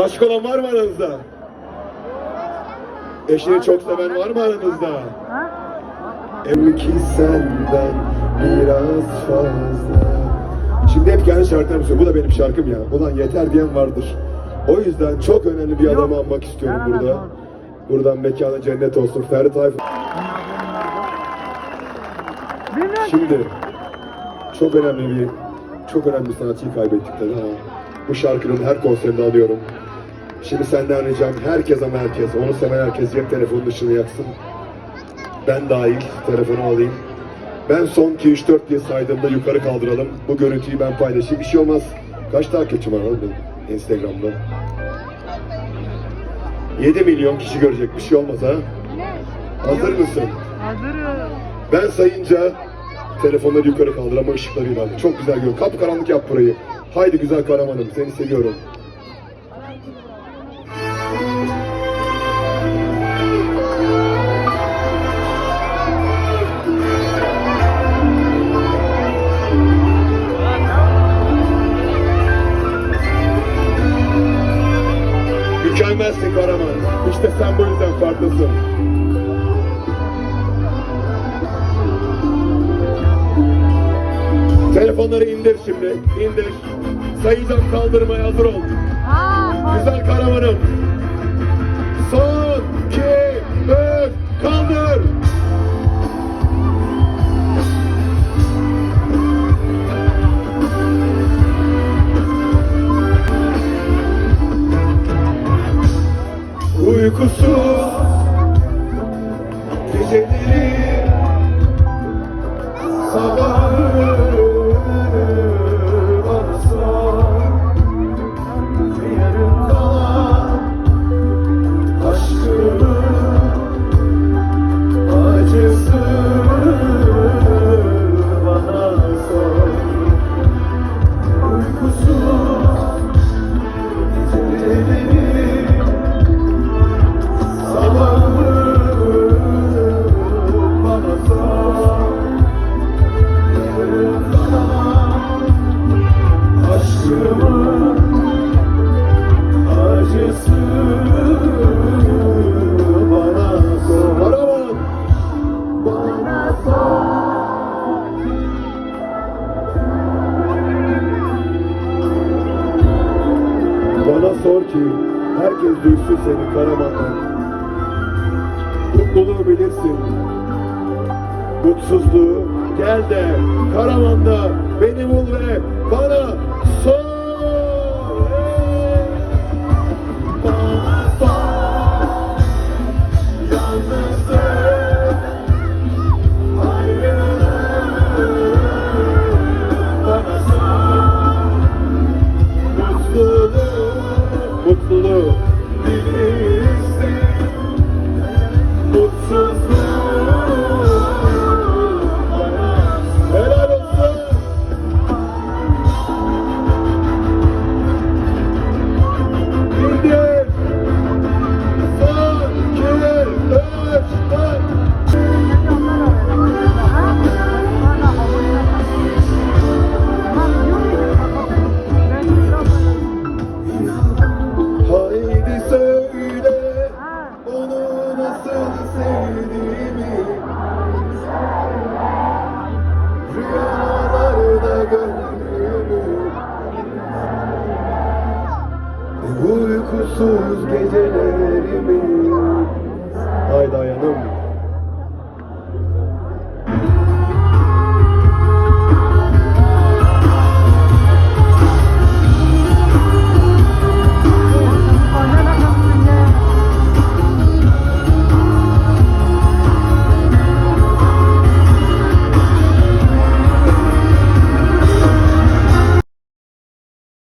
Aşık olan var mı aranızda? Eşini çok seven var mı aranızda? Emki senden biraz fazla. Şimdi hep kendi şarkılarımı söylüyorum. Bu da benim şarkım ya. Ulan yeter diyen vardır. O yüzden çok önemli bir adamı anmak istiyorum burada. Buradan mekanı cennet olsun. Ferdi Tayfur. Şimdi çok önemli bir çok önemli bir sanatçıyı kaybettik tabii ama bu şarkının her konserinde alıyorum. Şimdi senden ricam herkes ama herkes, onu seven herkes cep telefonun dışını yaksın. Ben dahil telefonu alayım. Ben son 2 3 4 diye saydığımda yukarı kaldıralım. Bu görüntüyü ben paylaşayım. Bir şey olmaz. Kaç takipçim var oğlum benim Instagram'da? 7 milyon kişi görecek. Bir şey olmaz ha. Hazır mısın? Hazırım. Ben sayınca telefonları yukarı kaldır ama ışıklarıyla. Çok güzel gör. Kapkaranlık yap burayı. Haydi güzel kahramanım. Seni seviyorum. İşte sen bu yüzden farklısın. Telefonları indir şimdi. indir. Sayacağım kaldırmaya hazır ol. Aa, Güzel kahramanım. sevdirir bana sor. Bana sor. Bana sor ki herkes duysun seni Karaman'dan. Mutluluğu bilirsin. Mutsuzluğu gel de Karaman'da beni bul ve bana mutluluğu Uykusuz gecelerimi Haydi ayanım